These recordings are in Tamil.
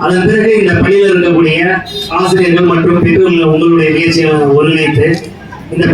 அதன் பிறகு இந்த பணியில் இருக்கக்கூடிய ஆசிரியர்கள் மற்றும் பெற்றோர்கள் உங்களுடைய முயற்சியை ஒருங்கிணைத்து இந்த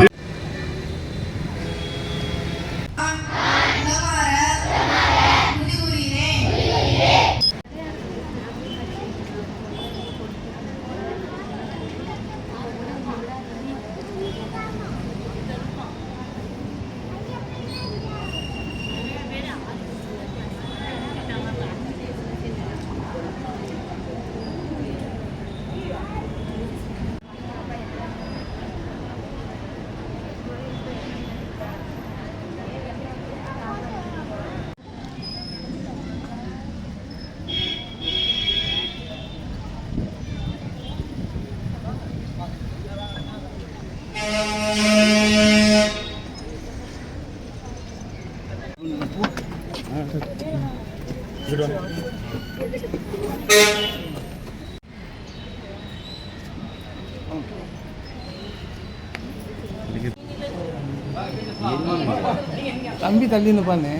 பள்ளி தம்பி தள்ளி நிப்பானே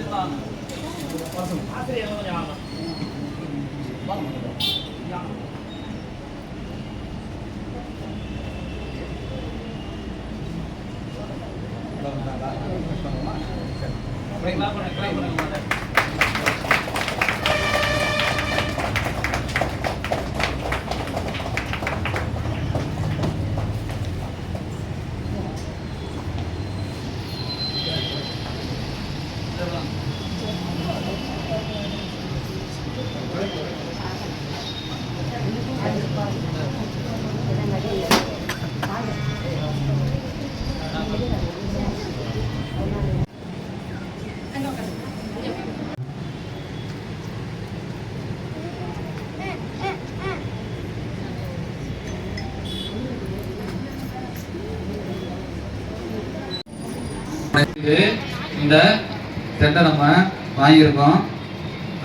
இது இந்த செட்டை நம்ம வாங்கியிருக்கோம்.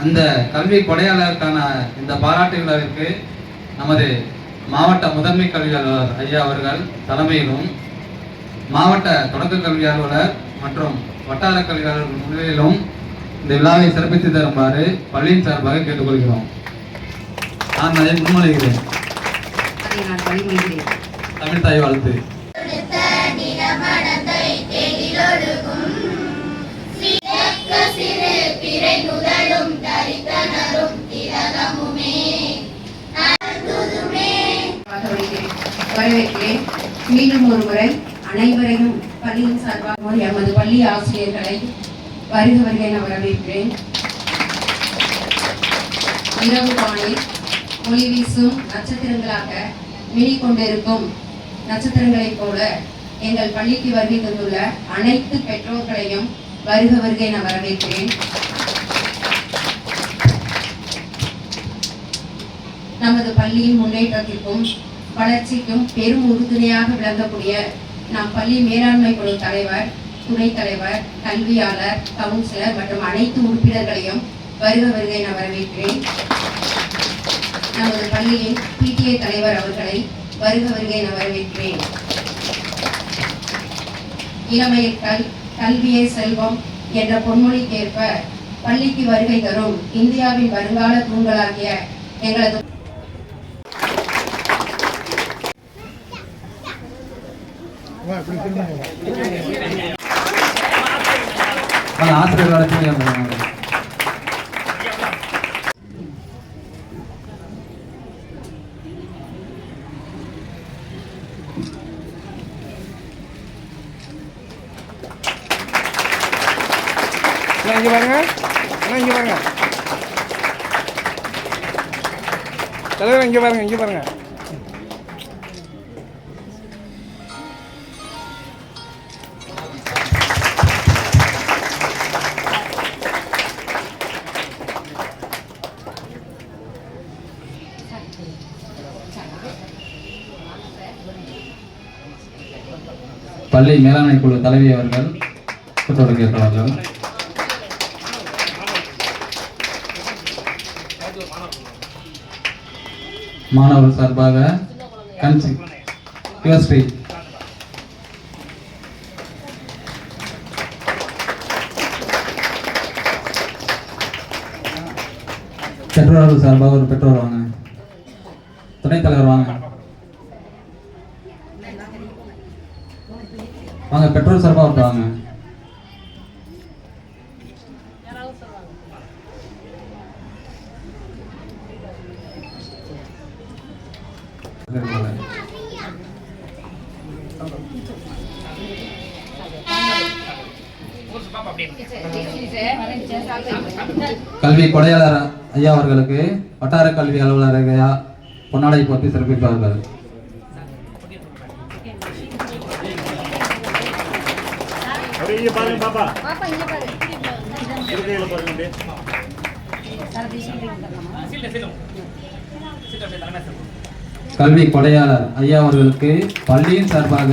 அந்த கல்வி கொடையாளருக்கான இந்த பாராட்டு விழாவிற்கு நமது மாவட்ட முதன்மை கல்வி அலுவலர் ஐயா அவர்கள் தலைமையிலும் மாவட்ட தொடக்க கல்வி அலுவலர் மற்றும் வட்டார கல்வி அலுவலர் முன்னிலையிலும் இந்த விழாவை சிறப்பித்து தருமாறு பள்ளியின் சார்பாக கேட்டுக்கொள்கிறோம். நான் அதை முன்மொழிகிறேன். அதை நான் வழிமொழிகிறேன். தமிழ் தரித்தனரும் திலகமுமே வரவேற்கிறேன் மீண்டும் ஒரு முறை அனைவரையும் பள்ளியின் சார்பாக எமது பள்ளி ஆசிரியர்களை வருக வருகை நான் வரவேற்கிறேன் இரவு வானில் ஒளி வீசும் நட்சத்திரங்களாக மினி கொண்டிருக்கும் நட்சத்திரங்களைப் போல எங்கள் பள்ளிக்கு வருகை தந்துள்ள அனைத்து பெற்றோர்களையும் வருக வருகை நான் வரவேற்கிறேன் நமது பள்ளியின் முன்னேற்றத்திற்கும் வளர்ச்சிக்கும் பெரும் உறுதுணையாக விளங்கக்கூடிய நம் பள்ளி மேலாண்மை குழு தலைவர் துணைத் தலைவர் கல்வியாளர் கவுன்சிலர் மற்றும் அனைத்து உறுப்பினர்களையும் வருக வருகை நான் வரவேற்கிறேன். நமது பள்ளியின் பிடிஏ தலைவர் அவர்களை வருக வருகை நான் வரவேற்கிறேன். இளமையில் கல் கல்வியே செல்வம் என்ற பொன்மொழிக்கேற்ப பள்ளிக்கு வருகை தரும் இந்தியாவின் வருங்கால தூண்களாகிய எங்களது ஆசிரியர் வளர்ச்சி பள்ளி மேலாண்மை குழு தலைவி அவர்கள் கூட்டத்தொடர் மாணவர் சார்பாக கன்சி யுவஸ்ரீ சார்பாக ஒரு பெற்றோர் வாங்க துணைத் தலைவர் வாங்க வாங்க பெற்றோர் சார்பாக ஒருத்தர் வாங்க கல்வி கொடையாளர் ஐயா அவர்களுக்கு வட்டார கல்வி அலுவலர் ஐயா பொன்னாடை போற்றி சிறப்பிப்பார்கள். பாருங்க கல்வி கொடையாளர் ஐயா அவர்களுக்கு பள்ளியின் சார்பாக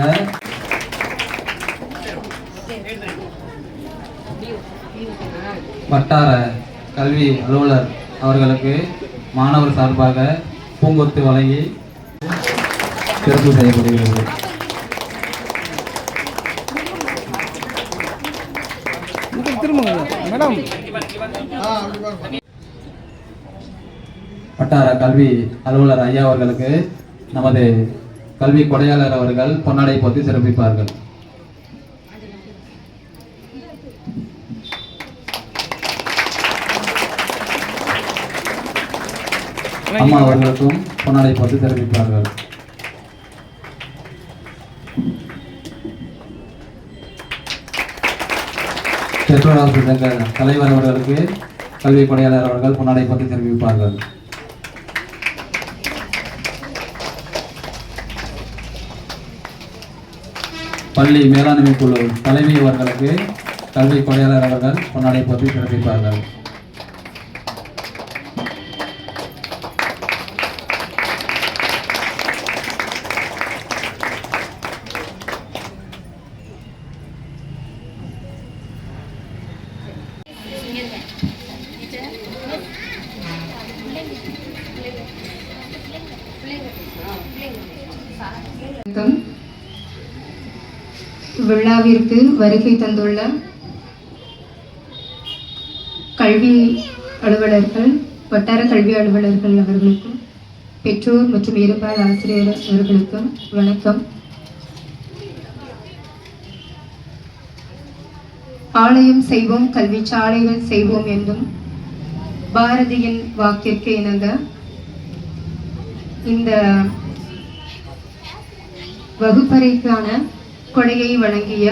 வட்டார கல்வி அலுவலர் அவர்களுக்கு மாணவர் சார்பாக பூங்கொத்து வழங்கி சிறப்பு செய்யப்படுகிறது. திரும்ப மேடம். வட்டார கல்வி அலுவலர் ஐயா அவர்களுக்கு நமது கல்வி கொடையாளர் அவர்கள் பொன்னாடை போற்றி சிறப்பிப்பார்கள். அம்மா அவர்களுக்கும் பொன்னாடை போட்டு தெரிவிப்பார்கள் பெற்றோர் சங்க தலைவர் அவர்களுக்கு கல்வி கொடையாளர் அவர்கள் பொன்னாடை போட்டு தெரிவிப்பார்கள் பள்ளி மேலாண்மை குழு தலைமை அவர்களுக்கு கல்வி கொடையாளர் அவர்கள் கொண்டாடை பற்றி பிறப்பிப்பார்கள் விழாவிற்கு வருகை தந்துள்ள கல்வி அலுவலர்கள் வட்டார கல்வி அலுவலர்கள் அவர்களுக்கும் பெற்றோர் மற்றும் இருபால் ஆசிரியர் அவர்களுக்கும் வணக்கம். ஆலயம் செய்வோம் கல்வி சாலைகள் செய்வோம் என்றும் பாரதியின் வாக்கிற்கு இணங்க இந்த வகுப்பறைக்கான கொடையை வழங்கிய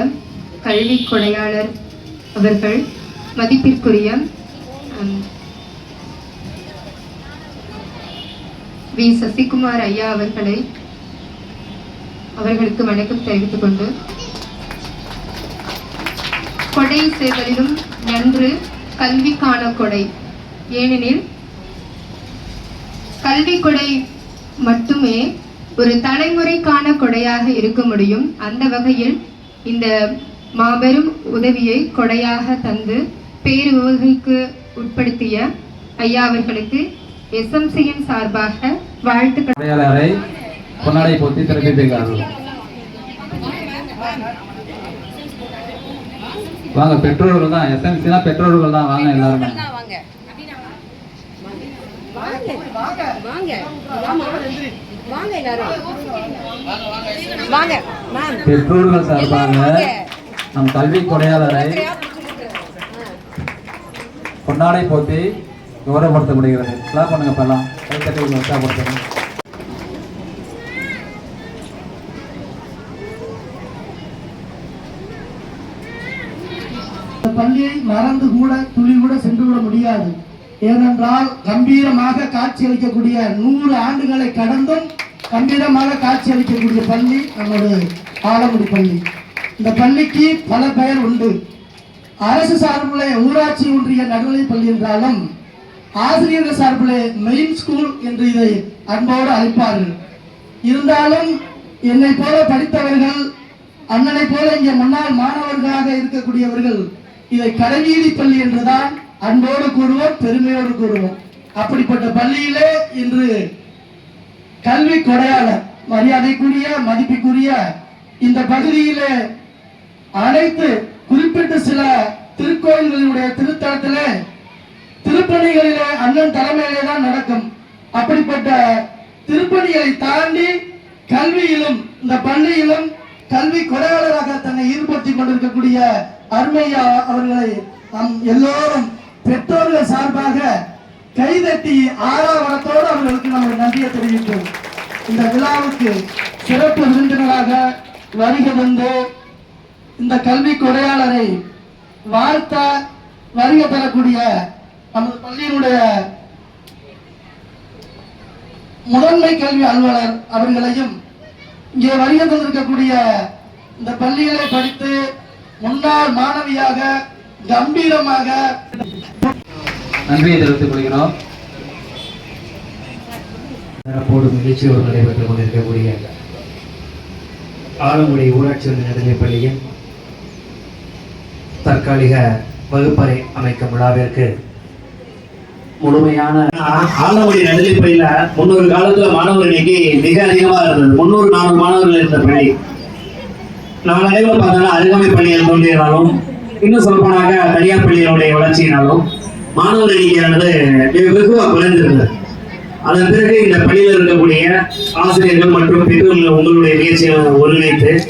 கல்வி கொடையாளர் அவர்கள் மதிப்பிற்குரிய வி. சசிகுமார் ஐயா அவர்களை அவர்களுக்கு வணக்கம் தெரிவித்துக் கொண்டு கொடை செய்வதிலும் நன்று கல்விக்கான கொடை. ஏனெனில் கல்வி கொடை மட்டுமே ஒரு தலைமுறைக்கான கொடையாக இருக்க முடியும். அந்த வகையில் இந்த மாபெரும் உதவியை கொடையாக தந்து பேருவகைக்கு உட்படுத்திய ஐயா அவர்களுக்கு எஸ்எம்சியின் சார்பாக வாழ்த்துக்கள். பொன்னாடை போற்றி சிறப்பிப்பார்கள் வாங்க பெற்றோர்கள் தான் எஸ்எம்சினா பெற்றோர்கள் தான். வாங்க எல்லாருமே. பெற்றோர்கள் சார்பாக நம் கல்வி கொடையாளரை பொன்னாடை போட்டி கௌரவப்படுத்த முடிகிறது கிளாப் பண்ணுங்க இப்பெல்லாம் கைத்தட்டி உற்சாகப்படுத்தணும். இந்த பள்ளியை மறந்து கூட துளி கூட சென்று விட முடியாது. ஏனென்றால் கம்பீரமாக காட்சியளிக்கக்கூடிய நூறு ஆண்டுகளை கடந்தும் கம்பீரமாக காட்சியளிக்கக்கூடிய பள்ளி நம்முடைய ஆலங்குடி பள்ளி. இந்த பள்ளிக்கு பல பெயர் உண்டு. அரசு சார்பிலே ஊராட்சி ஒன்றிய நடுநிலைப் பள்ளி என்றாலும் ஆசிரியர்கள் சார்பில் மெயின் ஸ்கூல் என்று இதை அன்போடு அழைப்பார்கள். இருந்தாலும் என்னை போல படித்தவர்கள் அண்ணனை போல இங்கே முன்னாள் மாணவர்களாக இருக்கக்கூடியவர்கள் இதை கடைவீதி பள்ளி என்றுதான் அன்போடு கூறுவோம் பெருமையோடு கூறுவோம். அப்படிப்பட்ட பள்ளியிலே இன்று கல்வி கொடையாளர் மரியாதைக்குரிய மதிப்புக்குரிய இந்த பகுதியிலே அனைத்து குறிப்பிட்ட சில திருக்கோயில்களுடைய திருத்தலத்திலே திருப்பணிகளிலே அண்ணன் தலைமையிலே தான் நடக்கும். அப்படிப்பட்ட திருப்பணிகளை தாண்டி கல்வியிலும் இந்த பள்ளியிலும் கல்வி கொடையாளராக தன்னை ஈடுபடுத்திக் கொண்டிருக்கக்கூடிய அருமையா அவர்களை நம் எல்லோரும் பெற்றோர்கள் சார்பாக கைதட்டி ஆறாவரத்தோடு அவர்களுக்கு நம்ம நன்றியை தெரிவிப்போம் இந்த விழாவுக்கு சிறப்பு விருந்தினராக வருகை வந்து இந்த கல்வி கொடையாளரை வாழ்த்த வருகை பெறக்கூடிய நமது பள்ளியினுடைய முதன்மை கல்வி அலுவலர் அவர்களையும் இங்கே வருகை தந்திருக்கக்கூடிய இந்த பள்ளிகளை படித்து முன்னாள் மாணவியாக கம்பீரமாக நன்றியை தெரிவித்துக் கொள்கிறோம். சிறப்போடு நிகழ்ச்சியோடு நடைபெற்றுக் கொண்டிருக்கக்கூடிய ஆலங்குடி ஊராட்சி ஒன்றிய நடுநிலைப் பள்ளியின் தற்காலிக வகுப்பறை அமைக்கும் விழாவிற்கு. முழுமையான ஆலமுடி நடுநிலை பள்ளியில முன்னொரு காலத்துல மாணவர் எண்ணிக்கை மிக அதிகமா இருந்தது. முன்னூறு நானூறு மாணவர்கள் இருந்த பள்ளி. நாளடைவில் பார்த்தோம்னா அருகாமை பள்ளிகள் தோன்றியதாலும் இன்னும் சொல்லப்போனாக்க தனியார் பள்ளிகளுடைய வளர்ச்சியினாலும் மாணவர் எண்ணிக்கையானது வெகு- வெகுவா குறைந்திருந்தது. அதன் பிறகு இந்த பள்ளியில் இருக்கக்கூடிய ஆசிரியர்கள் மற்றும் பெற்றோர்கள் உங்களுடைய முயற்சியை ஒருங்கிணைத்து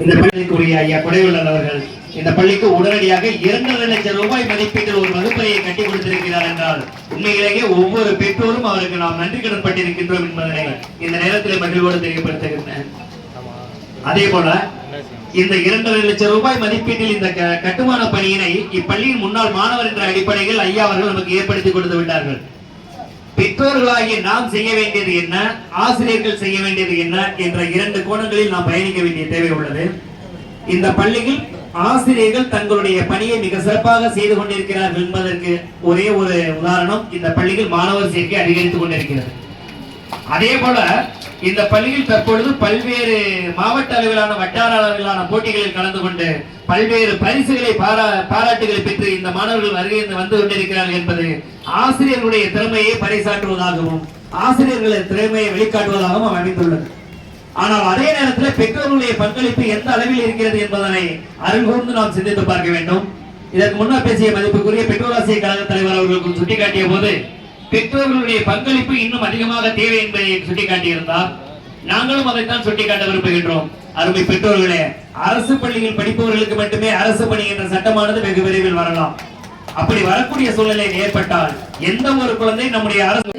இந்த பள்ளிக்குரிய ஐயா கொடைவள்ளல் அவர்கள் இந்த பள்ளிக்கு உடனடியாக இரண்டரை லட்சம் ரூபாய் மதிப்பீட்டில் ஒரு வகுப்பறையை கட்டி கொடுத்திருக்கிறார் என்றால் உண்மையிலேயே ஒவ்வொரு பெற்றோரும் அவருக்கு நாம் நன்றி கடன் பட்டிருக்கின்றோம் என்பதனை இந்த நேரத்தில் மகிழ்வோடு தெரியப்படுத்துகின்றேன். அதே போல இந்த இரண்டரை லட்சம் ரூபாய் மதிப்பீட்டில் இந்த க- கட்டுமான பணியினை இப்பள்ளியின் முன்னாள் மாணவர் என்ற அடிப்படையில் ஐயா அவர்கள் நமக்கு ஏற்படுத்தி கொடுத்து விட்டார்கள். பெற்றோர்களாகிய நாம் செய்ய வேண்டியது என்ன ஆசிரியர்கள் செய்ய வேண்டியது என்ன என்ற இரண்டு கோணங்களில் நாம் பயணிக்க வேண்டிய தேவை உள்ளது. இந்த பள்ளியில் ஆசிரியர்கள் தங்களுடைய பணியை மிக சிறப்பாக செய்து கொண்டிருக்கிறார்கள் என்பதற்கு ஒரே ஒரு உதாரணம் இந்த பள்ளியில் மாணவர் சேர்க்கை அதிகரித்துக் கொண்டிருக்கிறது. அதே போல இந்த பள்ளியில் தற்பொழுது பல்வேறு மாவட்ட அளவிலான வட்டார அளவிலான போட்டிகளில் கலந்து கொண்டு பல்வேறு பரிசுகளை பாரா பாராட்டுகளை பெற்று இந்த மாணவர்கள் வருகை வந்து கொண்டிருக்கிறார்கள் என்பது ஆசிரியர்களுடைய திறமையை பறைசாற்றுவதாகவும் ஆசிரியர்களின் திறமையை வெளிக்காட்டுவதாகவும் அமைந்துள்ளது. ஆனால் அதே நேரத்தில் பெற்றோர்களுடைய பங்களிப்பு எந்த அளவில் இருக்கிறது என்பதனை அருள்கூர்ந்து நாம் சிந்தித்து பார்க்க வேண்டும். இதற்கு முன்னர் பேசிய மதிப்புக்குரிய பெற்றோர் கழக தலைவர் அவர்களுக்கு சுட்டிக்காட்டிய போது பெற்றோர்களுடைய பங்களிப்பு இன்னும் அதிகமாக தேவை என்பதை சுட்டிக்காட்டியிருந்தார். நாங்களும் அதைத்தான் சுட்டிக்காட்ட விரும்புகின்றோம். அருமை பெற்றோர்களே அரசு பள்ளியில் படிப்பவர்களுக்கு மட்டுமே அரசு பணி என்ற சட்டமானது வெகு விரைவில் வரலாம். அப்படி வரக்கூடிய சூழ்நிலை ஏற்பட்டால் எந்த ஒரு குழந்தை நம்முடைய அரசு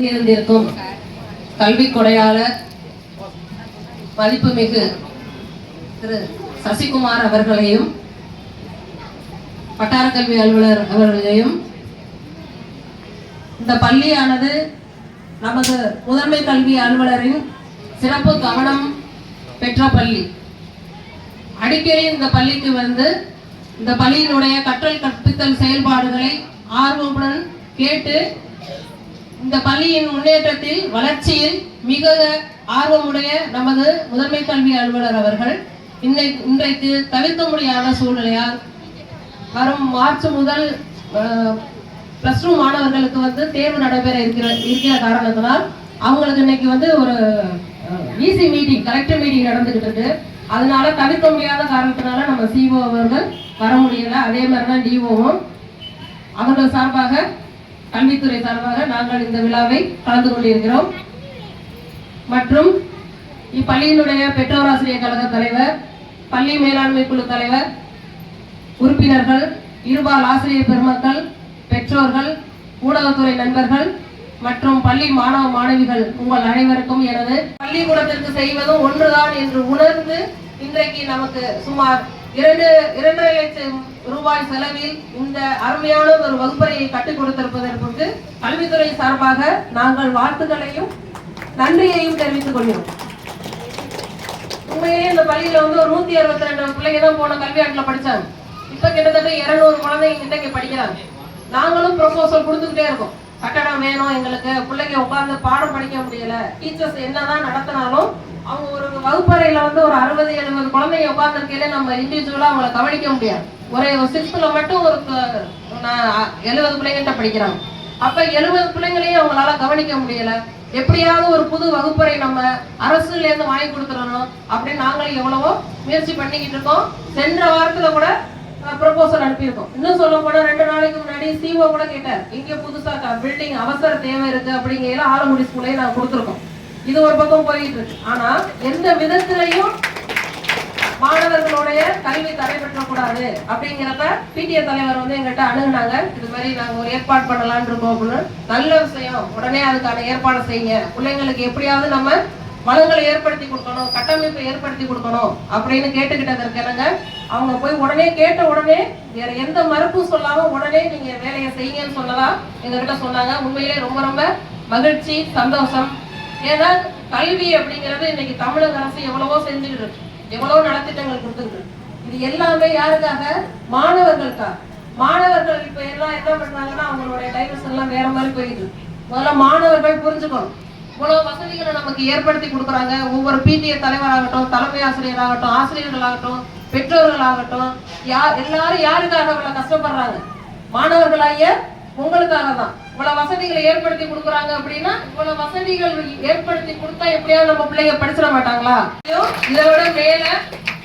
கல்வி கொடையாளர் மதிப்புமிகு திரு சசிகுமார் அவர்களையும் வட்டார கல்வி அலுவலர் அவர்களையும் இந்த பள்ளியானது நமது முதன்மை கல்வி அலுவலரின் சிறப்பு கவனம் பெற்ற பள்ளி. அடிக்கடி இந்த பள்ளிக்கு வந்து இந்த பள்ளியினுடைய கற்றல் கற்பித்தல் செயல்பாடுகளை ஆர்வமுடன் கேட்டு இந்த பள்ளியின் முன்னேற்றத்தில் வளர்ச்சியில் மிக ஆர்வமுடைய நமது முதன்மை கல்வி அலுவலர் அவர்கள் இன்னை இன்றைக்கு தவிர்க்க முடியாத சூழ்நிலையால் வரும் மார்ச் முதல் ப்ளஸ் டூ மாணவர்களுக்கு வந்து தேர்வு நடைபெற இருக்கிற இருக்கிற காரணத்தினால் அவங்களுக்கு இன்னைக்கு வந்து ஒரு ஈசி மீட்டிங் கலெக்டர் மீட்டிங் நடந்துகிட்டு இருக்கு. அதனால தவிர்க்க முடியாத காரணத்தினால நம்ம சிஓ அவர்கள் வர முடியல. அதே மாதிரி தான் டிஓவும் அவர்கள் சார்பாக கல்வித்துறை சார்பாக நாங்கள் இந்த விழாவை கலந்து கொண்டிருக்கிறோம். மற்றும் இப்பள்ளியினுடைய பெற்றோராசிரியர் கழக தலைவர் பள்ளி மேலாண்மை குழு தலைவர் உறுப்பினர்கள் இருபால் ஆசிரியர் பெருமக்கள் பெற்றோர்கள் ஊடகத்துறை நண்பர்கள் மற்றும் பள்ளி மாணவ மாணவிகள் உங்கள் அனைவருக்கும் எனது பள்ளிக்கூடத்திற்கு செய்வதும் ஒன்றுதான் என்று உணர்ந்து இன்றைக்கு நமக்கு சுமார் இரண்டு இரண்டரை லட்சம் ரூபாய் செலவில் இந்த அருமையான ஒரு வகுப்பறையை கட்டுக் கொடுத்திருப்பதற்கு கல்வித்துறை சார்பாக நாங்கள் வாழ்த்துக்களையும் நன்றியையும் தெரிவித்துக் கொள்கிறோம். உண்மையிலேயே இந்த பள்ளியில வந்து ஒரு நூத்தி அறுபத்தி ரெண்டு பிள்ளைங்க தான் போன கல்வியாண்டுல படிச்சாங்க. இப்ப கிட்டத்தட்ட இருநூறு குழந்தைங்க கிட்ட இங்க படிக்கிறாங்க. நாங்களும் ப்ரொபோசல் கொடுத்துக்கிட்டே இருக்கோம். கட்டடம் வேணும் எங்களுக்கு. பிள்ளைங்க உட்கார்ந்து பாடம் படிக்க முடியல. டீச்சர்ஸ் என்னதான் நடத்தினாலும் அவங்க ஒரு வகுப்பறையில வந்து ஒரு அறுபது எழுபது குழந்தைங்க உட்கார்ந்துருக்கையில நம்ம இண்டிவிஜுவலா அவங்கள கவனிக்க முடியாது. ஒரே ஒரு சிக்ஸ்த்ல மட்டும் ஒரு எழுபது பிள்ளைங்கிட்ட படிக்கிறாங்க. அப்ப எழுபது பிள்ளைங்களையும் அவங்களால கவனிக்க முடியல. எப்படியாவது ஒரு புது வகுப்பறை நம்ம அரசுல இருந்து வாங்கி கொடுத்துடணும் அப்படின்னு நாங்களும் எவ்வளவோ முயற்சி பண்ணிக்கிட்டு இருக்கோம். சென்ற வாரத்துல கூட ப்ரொபோசல் அனுப்பியிருக்கோம். இன்னும் சொல்ல போனா ரெண்டு நாளைக்கு முன்னாடி சிஓ கூட கேட்டார் இங்க புதுசாக பில்டிங் அவசர தேவை இருக்கு. அப்படிங்கிற ஆலங்குடி ஸ்கூலே நாங்கள் கொடுத்துருக்கோம். இது ஒரு பக்கம் போயிட்டு இருக்கு. ஆனா எந்த விதத்திலையும் மாணவர்களுடைய கல்வி தடைபற்றக்கூடாது அப்படிங்கிறப்ப பிடிஏ தலைவர் வந்து எங்கிட்ட அணுகுனாங்க. இது மாதிரி நாங்க ஒரு ஏற்பாடு பண்ணலாம்னு இருக்கோம் அப்படின்னு. நல்ல விஷயம். உடனே அதுக்கான ஏற்பாடு செய்யுங்க. பிள்ளைங்களுக்கு எப்படியாவது நம்ம வளங்களை ஏற்படுத்தி கொடுக்கணும் கட்டமைப்பை ஏற்படுத்தி கொடுக்கணும் அப்படின்னு கேட்டுக்கிட்டதற்கு என்னங்க. அவங்க போய் உடனே கேட்ட உடனே வேற எந்த மறுப்பும் சொல்லாம உடனே நீங்க வேலையை செய்யுங்கன்னு சொன்னதா எங்ககிட்ட சொன்னாங்க. உண்மையிலே ரொம்ப ரொம்ப மகிழ்ச்சி சந்தோஷம். ஏன்னா கல்வி அப்படிங்கிறது இன்னைக்கு தமிழக அரசு எவ்வளவோ செஞ்சுக்கிட்டு இருக்கு. எவ்வளவு நலத்திட்டங்கள் கொடுத்துருக்கு. இது எல்லாமே யாருக்காக? மாணவர்களுக்காக. மாணவர்கள் இப்ப எல்லாம் என்ன பண்றாங்கன்னா அவங்களுடைய டைவர்ஸ் எல்லாம் வேற மாதிரி போயிடுது. முதல்ல மாணவர்கள் புரிஞ்சுக்கணும். இவ்வளவு வசதிகளை நமக்கு ஏற்படுத்தி கொடுக்குறாங்க. ஒவ்வொரு பிடிஏ தலைவராகட்டும் தலைமை ஆசிரியராகட்டும் ஆசிரியர்களாகட்டும் பெற்றோர்களாகட்டும் யார் எல்லாரும் யாருக்காக இவ்வளவு கஷ்டப்படுறாங்க? மாணவர்களாகிய உங்களுக்காக தான் இவ்வளவு வசதிகளை ஏற்படுத்தி கொடுக்குறாங்க அப்படின்னா இவ்வளவு வசதிகள் ஏற்படுத்தி கொடுத்தா எப்படியாவது நம்ம பிள்ளைங்க படிச்சிட மாட்டாங்களா? இதை விட மேல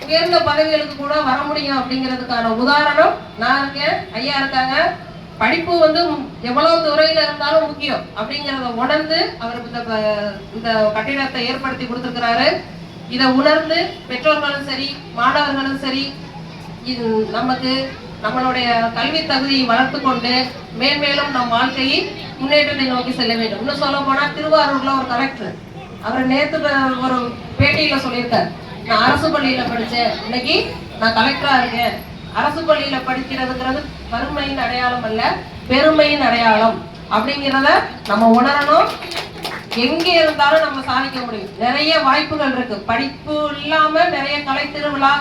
உயர்ந்த பதவிகளுக்கு கூட வர முடியும் அப்படிங்கிறதுக்கான உதாரணம் நான் இருக்கேன் ஐயா இருக்காங்க. படிப்பு வந்து எவ்வளவு துறையில இருந்தாலும் முக்கியம் அப்படிங்கிறத உணர்ந்து அவர் இந்த ப- இந்த கட்டிடத்தை ஏற்படுத்தி கொடுத்துருக்கிறாரு. இதை உணர்ந்து பெற்றோர்களும் சரி மாணவர்களும் சரி இது நமக்கு நம்மளுடைய கல்வி தகுதியை வளர்த்து கொண்டு மேன்மேலும் நம் வாழ்க்கையை முன்னேற்றத்தை நோக்கி செல்ல வேண்டும். இன்னும் சொல்ல போனால் திருவாரூர்ல ஒரு கலெக்டர். அவர் நேற்று ஒரு பேட்டியில சொல்லியிருக்காரு. நான் அரசு பள்ளியில படித்தேன் இன்னைக்கு நான் கலெக்டரா இருக்கேன். அரசு பள்ளியில படிக்கிறதுங்கிறது வறுமையின் அடையாளம் அல்ல பெருமையின் அடையாளம் அப்படிங்கிறத நம்ம உணரணும். எங்கே இருந்தாலும் நம்ம சாதிக்க முடியும். நிறைய வாய்ப்புகள் இருக்கு. படிப்பு இல்லாம நிறைய கலை திருவிழா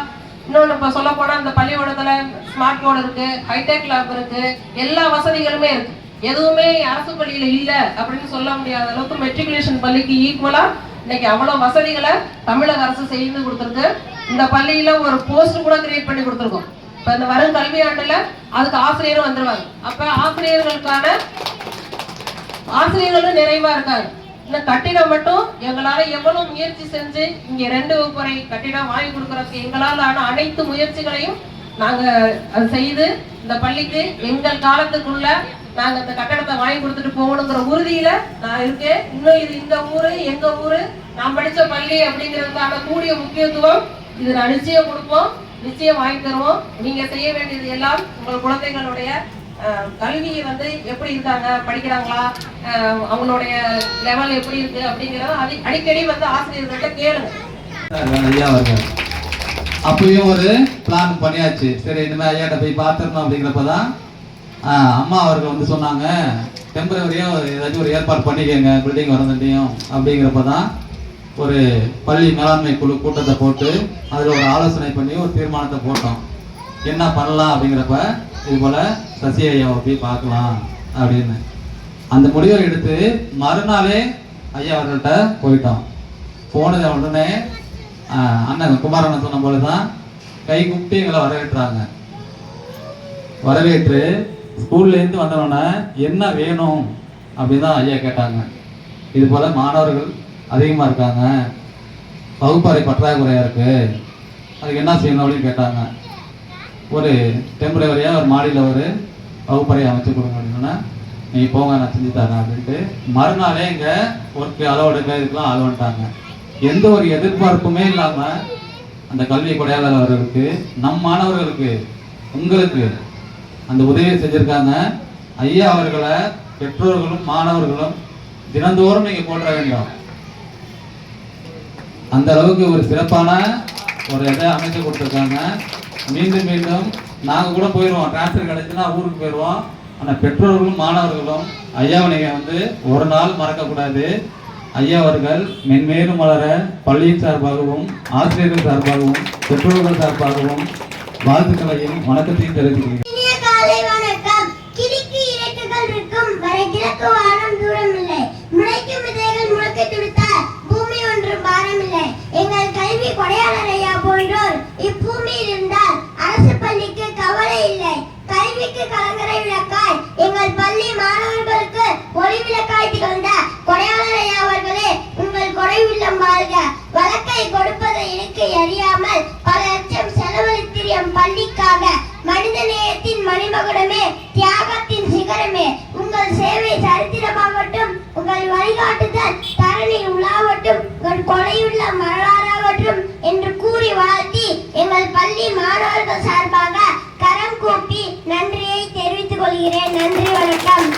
இன்னும் நம்ம சொல்ல போனா இந்த பள்ளிக்கூடத்துல ஸ்மார்ட் போர்டு இருக்கு ஹைடெக் லேப் இருக்கு எல்லா வசதிகளுமே இருக்கு. எதுவுமே அரசு பள்ளியில இல்ல அப்படின்னு சொல்ல முடியாத அளவுக்கு மெட்ரிகுலேஷன் பள்ளிக்கு ஈக்குவலா இன்னைக்கு அவ்வளவு வசதிகளை தமிழக அரசு செய்து கொடுத்துருக்கு. இந்த பள்ளியில ஒரு போஸ்ட் கூட கிரியேட் பண்ணி கொடுத்துருக்கோம். இப்ப இந்த வரும் கல்வியாண்டுல அதுக்கு ஆசிரியரும் வந்துருவாங்க. அப்ப ஆசிரியர்களுக்கான ஆசிரியர்களும் நிறைவா இருக்காங்க. இந்த கட்டிடம் மட்டும் எங்களால எவ்வளவு முயற்சி செஞ்சு இங்க ரெண்டு முறை கட்டிடம் வாங்கி கொடுக்கறதுக்கு எங்களால் ஆன அனைத்து முயற்சிகளையும் நாங்க அது செய்து இந்த பள்ளிக்கு எங்கள் காலத்துக்குள்ள நாங்க இந்த கட்டடத்தை வாங்கி கொடுத்துட்டு போகணுங்கிற உறுதியில நான் இருக்கேன். இன்னும் இது இந்த ஊரு எங்க ஊரு நான் படிச்ச பள்ளி அப்படிங்கிறதுக்கான கூடிய முக்கியத்துவம் இது நான் நிச்சயம் கொடுப்போம் நிச்சயம் வாங்கி தருவோம். நீங்க செய்ய வேண்டியது எல்லாம் உங்கள் குழந்தைகளுடைய கல்வியை வந்து எப்படி இருக்காங்க? படிக்கிறாங்களா? அவங்களுடைய லெவல் எப்படி இருக்கு அப்படிங்கிறத அடி- அடிக்கடி வந்து ஆசிரியர்கள்ட்ட கேளுங்க. ஐயா அவர்கள். அப்பயும் ஒரு பிளான் பண்ணியாச்சு. சரி இனிமேல் ஐயாட்ட போய் பார்த்துடணும் அப்படிங்கிறப்ப தான் அம்மா அவர்கள் வந்து சொன்னாங்க டெம்பரவரியாக ஏதாச்சும் ஒரு ஏற்பாடு பண்ணிக்கோங்க பில்டிங் வரந்துட்டையும் அப்படிங்கிறப்ப தான் ஒரு பள்ளி மேலாண்மை குழு கூட்டத்தை போட்டு அதில் ஒரு ஆலோசனை பண்ணி ஒரு தீர்மானத்தை போட்டோம். என்ன பண்ணலாம் அப்படிங்கிறப்ப இது போல் சசி ஐயாவை போய் பார்க்கலாம் அப்படின்னு. அந்த முடிவை எடுத்து மறுநாளே ஐயா அவர்கள்ட்ட போயிட்டோம் போனது உடனே அண்ணன் குமாரண்ணன் சொன்ன போல தான் கை கூப்பிட்டு எங்களை வரவேற்றாங்க. வரவேற்று ஸ்கூல்லேருந்து வந்தவொடனே என்ன வேணும்? அப்படின்னு தான் ஐயா கேட்டாங்க. இது போல் மாணவர்கள் அதிகமாக இருக்காங்க. வகுப்பறை பற்றாக்குறையாக இருக்கு. அதுக்கு என்ன செய்யணும் அப்படின்னு கேட்டாங்க. ஒரு டெம்பரவரியாக ஒரு மாடியில் ஒரு வகுப்பறை அமைச்சு கொடுங்க அப்படின்னா நீங்கள் போங்க நான் செஞ்சு தரேன் அப்படின்ட்டு மறுநாளே இங்கே ஒர்க்கு அளவெடுக்க இதுக்கெல்லாம் அளவுட்டாங்க எந்த ஒரு எதிர்பார்ப்புமே இல்லாமல் அந்த கல்வி கொடையாளர்களுக்கு நம் மாணவர்களுக்கு உங்களுக்கு அந்த உதவியை செஞ்சுருக்காங்க. ஐயா அவர்களை பெற்றோர்களும் மாணவர்களும் தினந்தோறும் நீங்கள் போற்ற வேண்டும். அந்த அளவுக்கு ஒரு சிறப்பான ஒரு இதை அமைச்சு கொடுத்துருக்காங்க. மீண்டும் மீண்டும் நாங்கள் கூட போயிடுவோம் டிரான்ஸ்ஃபர் கிடைச்சுன்னா ஊருக்கு போயிடுவோம் ஆனால் பெற்றோர்களும் மாணவர்களும் ஐயாவை நீங்கள் வந்து ஒரு நாள் மறக்கக்கூடாது. ஐயா அவர்கள் மென்மேலும் வளர பள்ளியின் சார்பாகவும் ஆசிரியர்கள் சார்பாகவும் பெற்றோர்கள் சார்பாகவும் வாழ்த்துக்களையும் வணக்கத்தையும் தெரிவிக்கிறேன் இனிய காலை வணக்கம். இல்லை எங்கள் கல்வி கொடையாளர் ஐயா போன்றோர் இப்பூமியில் இருந்தால் அரசு பள்ளிக்கு கவலை இல்லை. கல்விக்கு கலங்கரை விளக்காய். எங்கள் பள்ளி மாணவர்களுக்கு ஒளி விளக்காய் திகழ்ந்த கொடையாளர் ஐயா அவர்களே உங்கள் கொடை உள்ளம் வாழ்க. வழக்கை கொடுப்பதை எனக்கு அறியாமல் பல லட்சம் செலவழித்திரு எம் பள்ளிக்காக மனித நேயத்தின் மணிமகுடமே தியாகத்தின் சிகரமே உங்கள் சேவை சரித்திரமாகட்டும் உங்கள் வழிகாட்டுதல் தரணில் உலாவட்டும் உங்கள் கொலையுள்ள வரலாறாகட்டும் என்று கூறி வாழ்த்தி எங்கள் பள்ளி மாணவர்கள் சார்பாக கரம் கூப்பி நன்றியை தெரிவித்துக் கொள்கிறேன் நன்றி வணக்கம்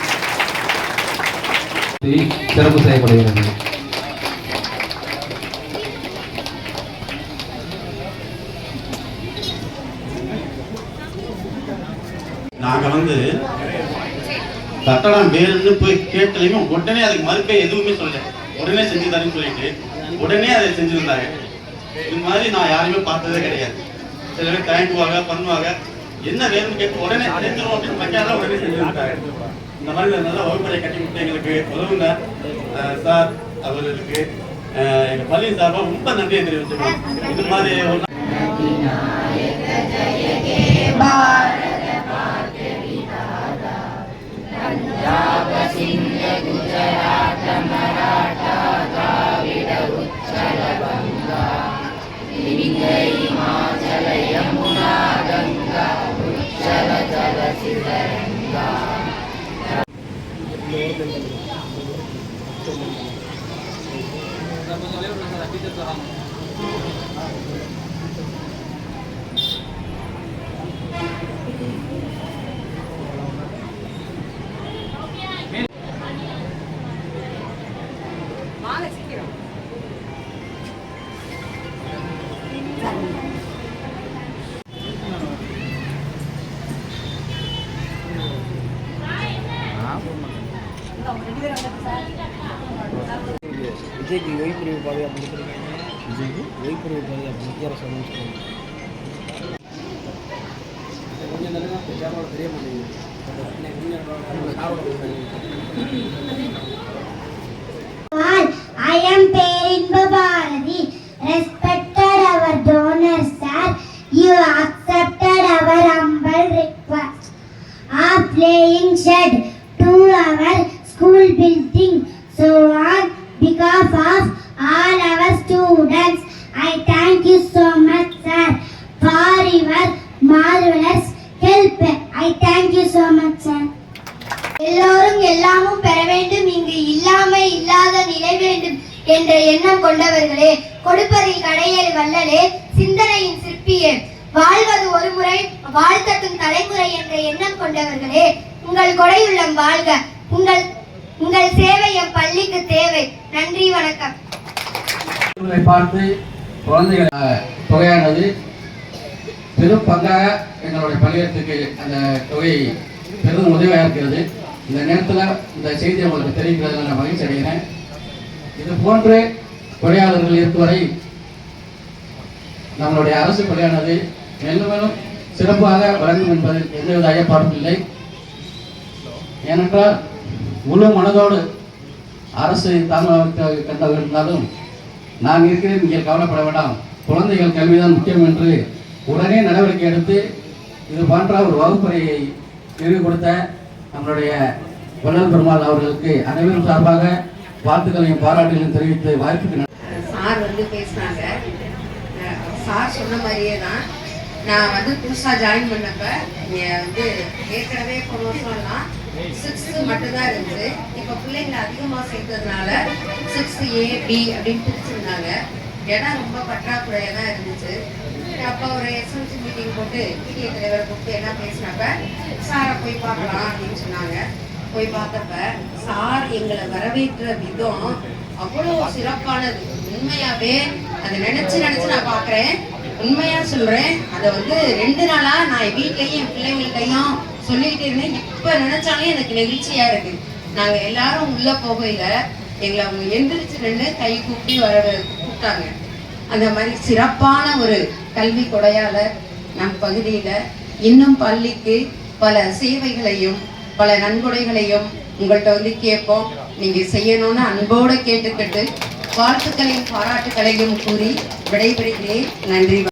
சிறப்பு செய்யப்படுகிறது. நாங்கள் வந்து கட்டடம் வேணும்னு போய் கேட்டலையுமே உடனே அதுக்கு மறுப்பே எதுவுமே சொல்லல. உடனே செஞ்சு தரேன்னு சொல்லிட்டு உடனே அதை செஞ்சிருந்தாங்க. இது மாதிரி நான் யாரையுமே பார்த்ததே கிடையாது. சில பேர் தயங்குவாங்க பண்ணுவாங்க. என்ன வேணும்னு கேட்டு உடனே அடைஞ்சிரும் அப்படின்னு வைக்காத உடனே செஞ்சிருந்தாங்க. இந்த மாதிரி நல்ல வகுப்பறை கட்டி கொடுத்து எங்களுக்கு உதவுங்க சார் அவர்களுக்கு எங்கள் பள்ளி சார்பாக ரொம்ப நன்றியை தெரிவிச்சுக்கிறோம். இது மாதிரி ஒரு விஜய்க்கு విద్యను సంబంధించుకుంది I of all our students I thank you so much, sir, for your marvelous help. I thank you so much, sir. எல்லோரும் எல்லாமும் பெற வேண்டும். இங்கு இல்லாமை இல்லாத நிலை வேண்டும் என்ற எண்ணம் கொண்டவர்களே கொடுப்பதில் கடையல் வல்லலே சிந்தனையின் சிற்பியே. வாழ்வது ஒரு முறை வாழ்த்தட்டும் தலைமுறை என்ற எண்ணம் கொண்டவர்களே உங்கள் கொடையுள்ளம் வாழ்க. உங்கள் உங்கள் சேவை எம் பள்ளிக்கு தேவை. நன்றி வணக்கம். பார்த்து குழந்தைகள் தொகையானது பெரும் பங்காக எங்களுடைய பள்ளியத்துக்கு அந்த தொகை பெரும் உதவியாக இருக்கிறது. இந்த நேரத்தில் இந்த செய்தியை உங்களுக்கு தெரிவிக்கிறதுல நான் மகிழ்ச்சி அடைகிறேன். இது போன்று கொடையாளர்கள் இருக்கும் வரை நம்மளுடைய அரசு பள்ளியானது மேலும் மேலும் சிறப்பாக வழங்கும் என்பதில் எந்தவித ஐயப்பாடும் இல்லை. ஏனென்றால் முழு மனதோடு அரசு தாமதத்தை கண்டவர் இருந்தாலும் நான் இருக்கிறேன் நீங்கள் கவலைப்பட வேண்டாம். குழந்தைகள் கல்விதான் முக்கியம் என்று உடனே நடவடிக்கை எடுத்து இது போன்ற ஒரு வகுப்பறையை நிறுவி கொடுத்த நம்மளுடைய வள்ளல் பெருமாள் அவர்களுக்கு அனைவரும் சார்பாக வாழ்த்துக்களையும் பாராட்டுகளையும் தெரிவித்து வாய்ப்புக்கு சார் வந்து பேசினாங்க. சார் சொன்ன மாதிரியே தான். நான் வந்து புதுசாக ஜாயின் பண்ணப்ப நீங்கள் வந்து ஏற்கனவே போன வருஷம்லாம் சிக்ஸ்த்து மட்டும்தான் இருந்துச்சு. இப்போ பிள்ளைங்களை அதிகமாக சேர்த்ததுனால சிக்ஸ்த்து ஏ பி அப்படின்னு பிரிச்சிருந்தாங்க. இடம் ரொம்ப பற்றாக்குறையாக தான் இருந்துச்சு. அப்போ ஒரு எஸ்எம்சி மீட்டிங் போட்டு பிடிஏ தலைவரை கூப்பிட்டு என்ன பேசினப்ப சாரை போய் பார்க்கலாம் அப்படின்னு சொன்னாங்க. போய் பார்த்தப்ப சார் எங்களை வரவேற்ற விதம் அவ்வளோ சிறப்பானது. உண்மையாவே அதை நினைச்சு நினைச்சு நான் பார்க்குறேன். உண்மையா சொல்றேன். அதை வந்து ரெண்டு நாளா நான் வீட்லயும் என் பிள்ளைங்கள்ட்டையும் சொல்லிட்டு இருந்தேன். இப்ப நினைச்சாலே எனக்கு நெகிழ்ச்சியா இருக்கு. நாங்க எல்லாரும் உள்ள போகையில எங்களை அவங்க எந்திரிச்சு நின்று கை கூப்பி வர கூப்பிட்டாங்க. அந்த மாதிரி சிறப்பான ஒரு கல்வி கொடையால நம் பகுதியில இன்னும் பள்ளிக்கு பல சேவைகளையும் பல நன்கொடைகளையும் உங்கள்கிட்ட வந்து கேட்போம். நீங்க செய்யணும்னு அன்போடு கேட்டுக்கிட்டு வாழ்த்துக்களையும் பாராட்டுக்களையும் கூறி விடைபெறுகிறேன். நன்றி.